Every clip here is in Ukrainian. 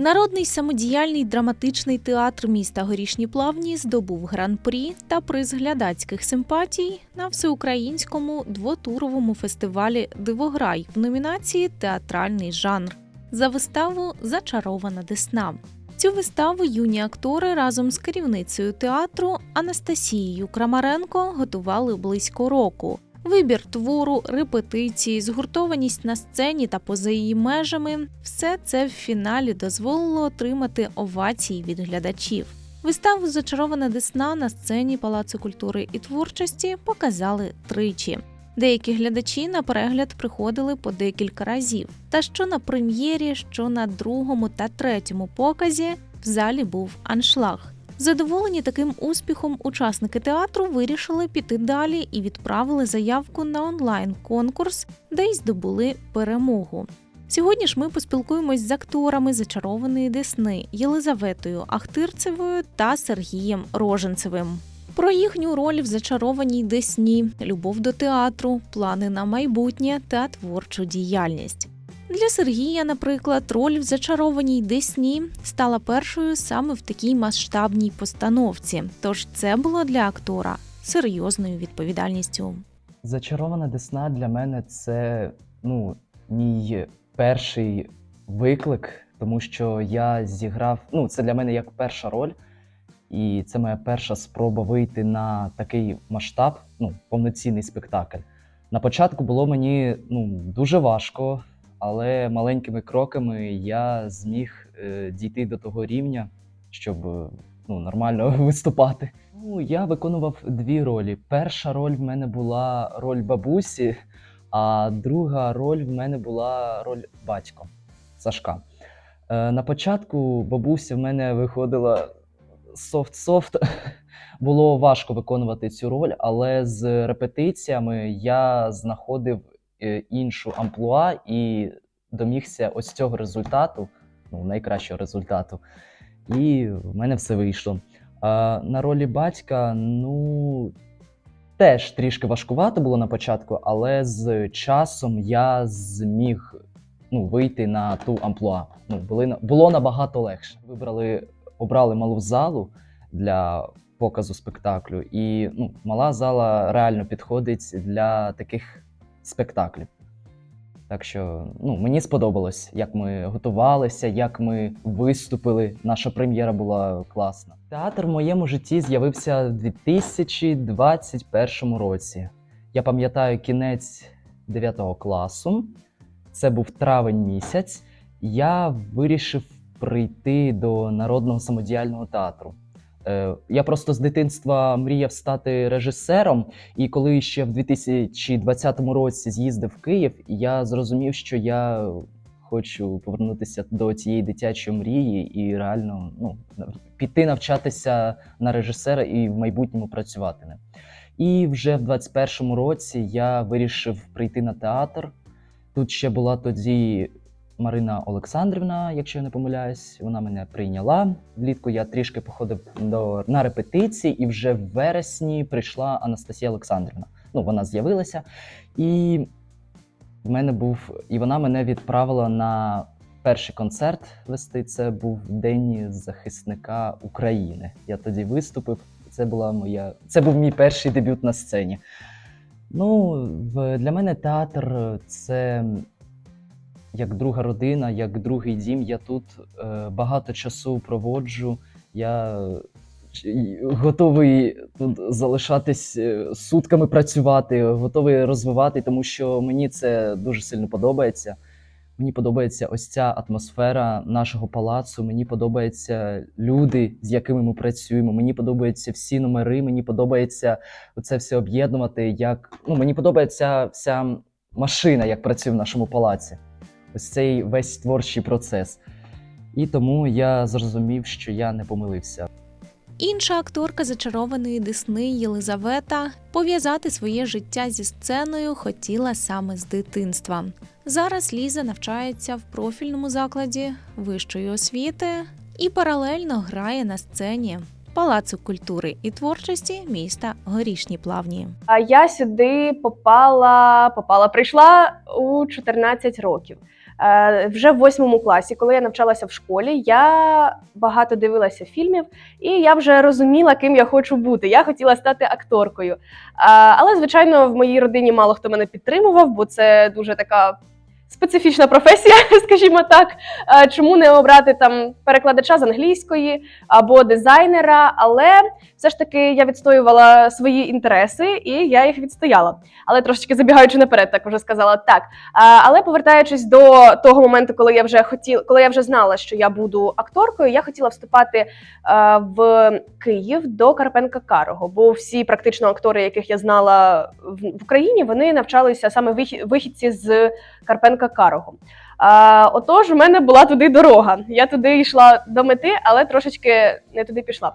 Народний самодіяльний драматичний театр міста Горішні Плавні здобув гран-прі та приз глядацьких симпатій на всеукраїнському двотуровому фестивалі Дивограй в номінації Театральний жанр за виставу Зачарована Десна. Цю виставу юні актори разом з керівницею театру Анастасією Крамаренко готували близько року. Вибір твору, репетиції, згуртованість на сцені та поза її межами все це в фіналі дозволило отримати овації від глядачів. Виставу Зачарована Десна на сцені Палацу культури і творчості показали тричі. Деякі глядачі на перегляд приходили по декілька разів. Та що на прем'єрі, що на другому та третьому показі в залі був аншлаг. Задоволені таким успіхом, учасники театру вирішили піти далі і відправили заявку на онлайн-конкурс, де й здобули перемогу. Сьогодні ж ми поспілкуємось з акторами зачарованої Десни Єлизаветою Ахтирцевою та Сергієм Роженцевим. Про їхню роль в зачарованій Десні, любов до театру, плани на майбутнє та творчу діяльність. Для Сергія, наприклад, роль в зачарованій Десні стала першою саме в такій масштабній постановці. Тож це було для актора серйозною відповідальністю. Зачарована Десна для мене це ну, мій перший виклик, тому що я зіграв. Ну, це для мене як перша роль, і це моя перша спроба вийти на такий масштаб, ну, повноцінний спектакль. На початку було мені ну, дуже важко, але маленькими кроками я зміг е, дійти до того рівня, щоб е, ну, нормально виступати. Ну, я виконував дві ролі. Перша роль в мене була роль бабусі, а друга роль в мене була роль батько Сашка. Е, на початку бабуся в мене виходила софт-софт. Було важко виконувати цю роль, але з репетиціями я знаходив іншу амплуа і домігся ось цього результату, ну, найкращого результату. І в мене все вийшло. А на ролі батька, ну теж трішки важкувато було на початку, але з часом я зміг ну, вийти на ту амплуа. Ну, були, було набагато легше. Вибрали, обрали малу залу для показу спектаклю, і ну, мала зала реально підходить для таких спектаклів. Так що ну, мені сподобалось, як ми готувалися, як ми виступили. Наша прем'єра була класна. Театр в моєму житті з'явився в 2021 році. Я пам'ятаю кінець 9 класу. Це був травень місяць. Я вирішив прийти до народного самодіяльного театру. Е, Я просто з дитинства мріяв стати режисером, і коли ще в 2020 році з'їздив в Київ, я зрозумів, що я хочу повернутися до цієї дитячої мрії і реально ну, піти навчатися на режисера і в майбутньому працювати ним. І вже в 21-му році я вирішив прийти на театр. Тут ще була тоді Марина Олександрівна, якщо я не помиляюсь, вона мене прийняла. Влітку я трішки походив до, на репетиції, і вже в вересні прийшла Анастасія Олександрівна. Ну, вона з'явилася, і в мене був, і вона мене відправила на перший концерт вести. Це був День захисника України. Я тоді виступив. Це була моя, це був мій перший дебют на сцені. Ну, для мене театр це як друга родина, як другий дім. Я тут е, багато часу проводжу. Я е, готовий тут залишатись е, сутками працювати, готовий розвивати, тому що мені це дуже сильно подобається. Мені подобається ось ця атмосфера нашого палацу. Мені подобаються люди, з якими ми працюємо. Мені подобаються всі номери. Мені подобається це все об'єднувати. Як ну мені подобається вся машина, як працює в нашому палаці. Ось цей весь творчий процес. І тому я зрозумів, що я не помилився. Інша акторка зачарованої Десни Єлизавета пов'язати своє життя зі сценою хотіла саме з дитинства. Зараз Ліза навчається в профільному закладі вищої освіти і паралельно грає на сцені Палацу культури і творчості міста Горішні Плавні. А я сюди попала, попала, прийшла у 14 років. Е, Вже в восьмому класі, коли я навчалася в школі, я багато дивилася фільмів, і я вже розуміла, ким я хочу бути. Я хотіла стати акторкою. Але, звичайно, в моїй родині мало хто мене підтримував, бо це дуже така специфічна професія, скажімо так. Чому не обрати там перекладача з англійської або дизайнера? Але все ж таки я відстоювала свої інтереси і я їх відстояла. Але трошечки забігаючи наперед, так вже сказала так. Але повертаючись до того моменту, коли я вже хотіла, коли я вже знала, що я буду акторкою, я хотіла вступати е, в Київ до Карпенка Карого, бо всі практично актори, яких я знала в, Україні, вони навчалися саме вихі- вихідці з Карпенка Карого. А, отож, у мене була туди дорога. Я туди йшла до мети, але трошечки не туди пішла.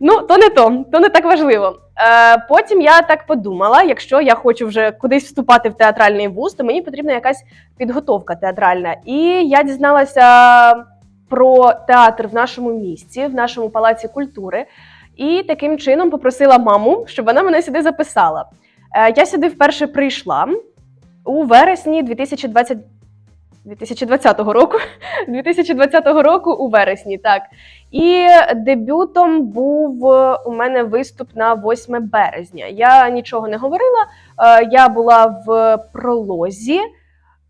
Ну, то не то, то не так важливо. Е, потім я так подумала: якщо я хочу вже кудись вступати в театральний вуз, то мені потрібна якась підготовка театральна. І я дізналася про театр в нашому місті, в нашому палаці культури, і таким чином попросила маму, щоб вона мене сюди записала. Е, я сюди вперше прийшла у вересні 2020 2020 року. 2020 року у вересні, так. І дебютом був е, у мене виступ на 8 березня. Я нічого не говорила. е, Я була в пролозі.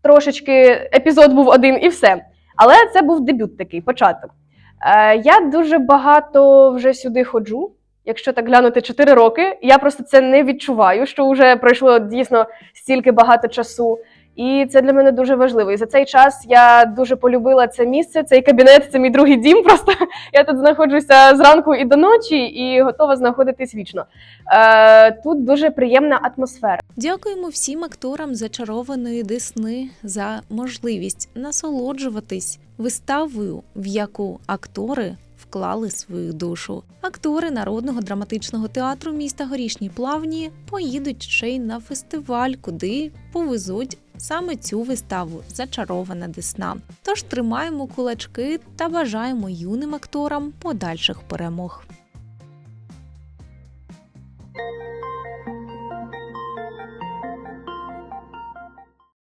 Трошечки епізод був один і все. Але це був дебют такий, початок. Е, Я дуже багато вже сюди ходжу. Якщо так глянути 4 роки, я просто це не відчуваю, що вже пройшло дійсно стільки багато часу. І це для мене дуже важливо. І за цей час я дуже полюбила це місце, цей кабінет, це мій другий дім. Просто я тут знаходжуся зранку і до ночі, і готова знаходитись вічно. Е, тут дуже приємна атмосфера. Дякуємо всім акторам зачарованої Десни за можливість насолоджуватись виставою, в яку актори вклали свою душу. Актори народного драматичного театру міста Горішні Плавні поїдуть ще й на фестиваль, куди повезуть саме цю виставу Зачарована Десна. Тож тримаємо кулачки та бажаємо юним акторам подальших перемог.